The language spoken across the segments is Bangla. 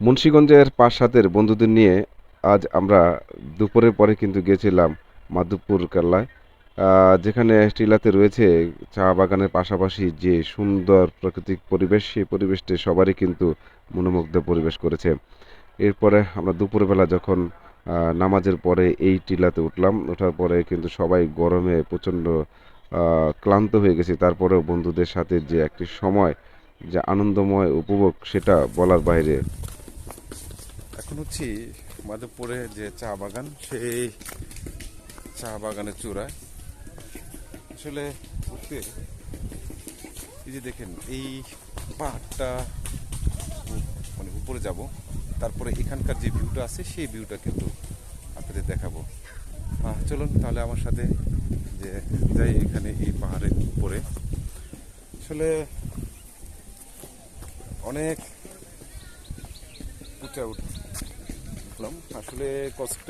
মুন্সীগঞ্জের পাঁচ সাতের বন্ধুদের নিয়ে আজ আমরা দুপুরের পরে কিন্তু গেছিলাম মাধবপুর কেল্লায় যেখানে টিলাতে রয়েছে চা বাগানের পাশাপাশি যে সুন্দর প্রাকৃতিক পরিবেশ, সেই পরিবেশটি সবারই কিন্তু মনোমুগ্ধ পরিবেশ করেছে। এরপরে আমরা দুপুরবেলা যখন নামাজের পরে এই টিলাতে উঠলাম, ওঠার পরে কিন্তু সবাই গরমে প্রচণ্ড ক্লান্ত হয়ে গেছি। তারপরেও বন্ধুদের সাথে যে একটি সময়, যে আনন্দময় উপভোগ, সেটা বলার বাইরে এখন হচ্ছি মাধবপুরে যে চা বাগান, সেই চা বাগানের চূড়ায়। আসলে উঠতে এই যে দেখেন, এই পাহাড়টা মানে উপরে যাব, তারপরে এখানকার যে ভিউটা আছে, সেই ভিউটা কিন্তু আপনাদের দেখাবো। চলুন তাহলে আমার সাথে যে যাই এখানে এই পাহাড়ের উপরে। আসলে অনেক উঠে উঠলাম আসলে কষ্ট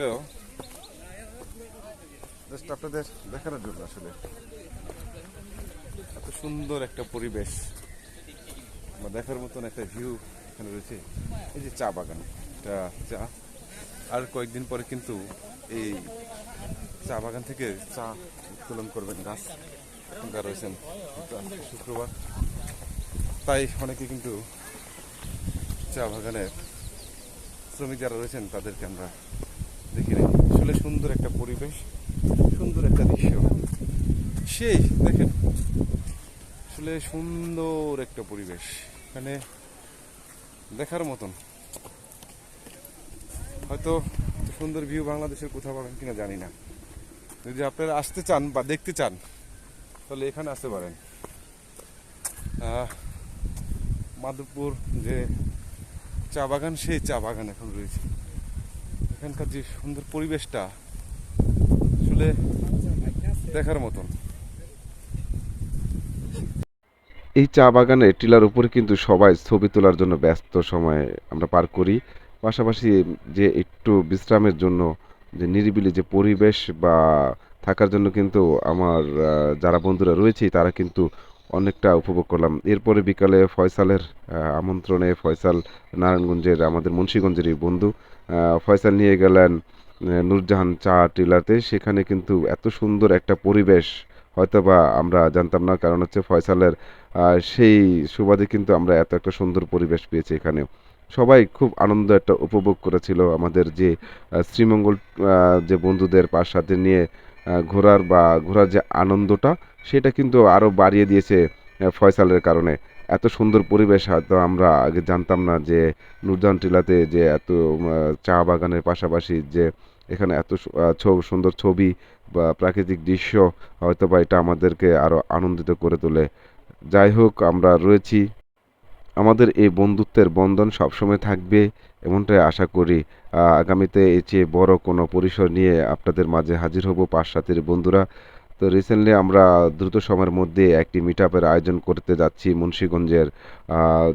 জাস্ট আপনাদের দেখানোর জন্য আসলে। এত সুন্দর একটা পরিবেশ। বা দেখার মতন একটা ভিউ এখানে রয়েছে। এই যে চা বাগান, এটা চা। আর কয়েকদিন পরে কিন্তু এই চা বাগান থেকে চা উত্তোলন করবেন গাছ। রয়েছেন শুক্রবার। তাই অনেকে কিন্তু চা বাগানের শ্রমিক যারা রয়েছেন, তাদেরকে আমরা দেখি আসলে সুন্দর একটা পরিবেশ, সুন্দর একটা দৃশ্য। সেই দেখেন, আসলে সুন্দর একটা পরিবেশ। এখানে দেখার মতন। হয়তো সুন্দর ভিউ বাংলাদেশের কোথাও পাবেন কিনা জানি না। যদি আপনারা আসতে চান বা দেখতে চান, তাহলে এখানে আসতে পারেন। মাধবপুর যে চা বাগান, সেই চা বাগান এখন রয়েছে। এখানকার যে সুন্দর পরিবেশটা, আসলে দেখার মতন। এই চা বাগানে টিলার উপরে কিন্তু সবাই ছবি তোলার জন্য ব্যস্ত সময় আমরা পার করি। পাশাপাশি যে একটু বিশ্রামের জন্য, যে নিরিবিলি যে পরিবেশ বা থাকার জন্য কিন্তু আমার যারা বন্ধুরা রয়েছে তারা কিন্তু অনেকটা উপভোগ করলাম। এরপরে বিকালে ফয়সালের আমন্ত্রণে ফয়সাল নারায়ণগঞ্জের, আমাদের মুন্সিগঞ্জেরই বন্ধু ফয়সাল নিয়ে গেলেন নূরজাহান চা টিলাতে। সেখানে কিন্তু এত সুন্দর একটা পরিবেশ হয়তো বা আমরা জানতাম না, কারণ হচ্ছে ফয়সালের সেই সুবাদে কিন্তু আমরা এত একটা সুন্দর পরিবেশ পেয়েছি এখানে। সবাই খুব আনন্দ একটা উপভোগ করেছিল আমাদের যে শ্রীমঙ্গল যে বন্ধুদের পাশ সাথে নিয়ে ঘোরার বা ঘোরার যে আনন্দটা, সেটা কিন্তু আরও বাড়িয়ে দিয়েছে ফয়সালের কারণে। এত সুন্দর পরিবেশ হয়তো আমরা আগে জানতাম না যে নূরজাহান টিলাতে যে এত চা বাগানের পাশাপাশি যে এখানে এত সুন্দর ছবি বা প্রাকৃতিক দৃশ্য হয়তো বা এটা আমাদেরকে আরও আনন্দিত করে তোলে। যাই হোক, আমরা রয়েছি। আমাদের এই বন্ধুত্বের বন্ধন সবসময় থাকবে। এমনটাই আশা করি। আগামীতে এর চেয়ে বড় কোনো পরিসর নিয়ে আপনাদের মাঝে হাজির হব পাঁচ সাথের বন্ধুরা। তো রিসেন্টলি আমরা দ্রুত সময়ের মধ্যে একটি মিট আপের আয়োজন করতে যাচ্ছি মুন্সীগঞ্জের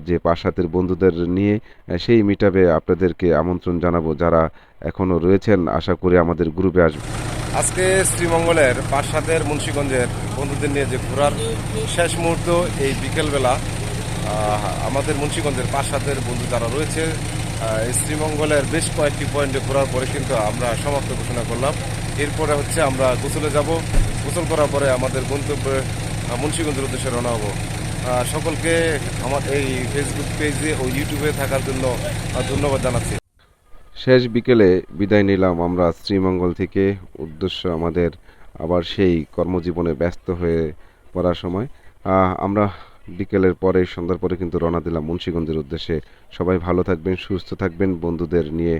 যে পাঁচ সাতের বন্ধুদের নিয়ে। সেই মিট আপে আপনাদেরকে আমন্ত্রণ জানাব যারা এখনও রয়েছেন। আশা করি আমাদের গ্রুপে আসবে। আজকে শ্রীমঙ্গলের পাঁচসাতের মুন্সীগঞ্জের বন্ধুদের নিয়ে যে ঘোরার শেষ মুহূর্ত এই বিকেলবেলা আমাদের মুন্সীগঞ্জের পাঁচসাতের বন্ধু যারা রয়েছে শ্রীমঙ্গলের বেশ কয়েকটি পয়েন্টে ঘোরার পরে কিন্তু আমরা সমাপ্ত ঘোষণা করলাম। এরপরে হচ্ছে আমরা গোসলে যাব। গোসল করার পরে আমাদের গন্তব্যে মুন্সীগঞ্জের উদ্দেশ্যে রওনা হব। সকলকে আমার এই ফেসবুক পেজে ও ইউটিউবে থাকার জন্য ধন্যবাদ জানাচ্ছি। শেষ বিকেলে বিদায় নিলাম আমরা শ্রীমঙ্গল থেকে। উদ্দেশ্য আমাদের আবার সেই কর্মজীবনে ব্যস্ত হয়ে পড়ার সময়। আমরা বিকেলের পরে, সন্ধ্যার পরে কিন্তু রওনা দিলাম মুন্সীগঞ্জের উদ্দেশ্যে। সবাই ভালো থাকবেন, সুস্থ থাকবেন। বন্ধুদের নিয়ে